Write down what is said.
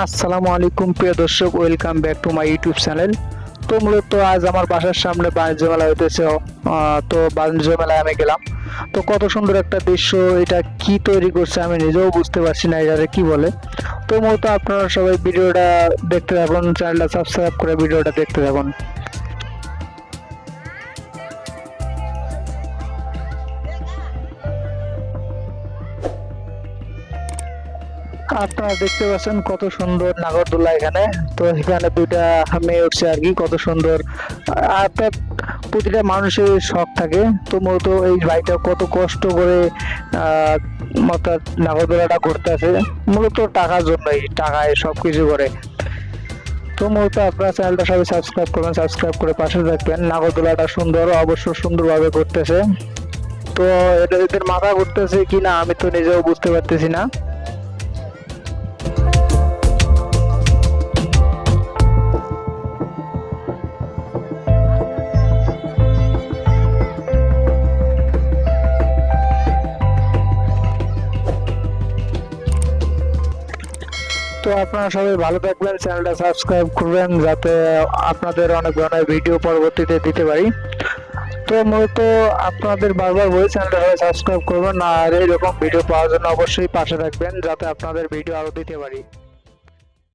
আসসালামু আলাইকুম, প্রিয় দর্শক welcome back to my YouTube channel তো মূলত আজ আমার বাসার সামনে বাণিজ্য মেলা হইতেছে তো বাণিজ্য মেলায় আমি গেলাম। তো কত সুন্দর একটা দৃশ্য, এটা কি তৈরি করছে আমি নিজেও বুঝতে পারছি না এটা কি বলে। তো মূলত আপনারা সবাই ভিডিওটা দেখতে থাকুন চ্যানেলটা সাবস্ক্রাইব করে ভিডিওটা দেখতে থাকুন। আপনারা দেখতে পাচ্ছেন কত সুন্দর নাগরদোলা এখানে। তো এখানে দুইটা মেয়ে উঠছে আর কি, কত সুন্দর। তো প্রতিটা মানুষের শখ থাকে। তো মূলত এই ভাইটা কত কষ্ট করে অর্থাৎ নাগরদোলাটা করতে আছে মূলত টাকার জন্যই, টাকায় সব কিছু করে। তো মূলত আপনারা চ্যানেলটা সবাই সাবস্ক্রাইব করবেন সাবস্ক্রাইব করে পাশে থাকবেন। নাগরদোলাটা সুন্দর অবশ্য সুন্দরভাবে করতেছে তো এটা এদের মাথা ঘুরতেছে কিনা আমি তো নিজেও বুঝতে পারতেছি না। তো আপনারা সবাই ভালো থাকবেন, চ্যানেলটা সাবস্ক্রাইব করবেন যাতে আপনাদের অনেক ধরনের ভিডিও পরবর্তীতে দিতে পারি। তো মূলত আপনাদের বারবার বলে, চ্যানেলটা সাবস্ক্রাইব করবেন আর এইরকম ভিডিও পাওয়ার জন্য অবশ্যই পাশে থাকবেন যাতে আপনাদের ভিডিও আরও দিতে পারি।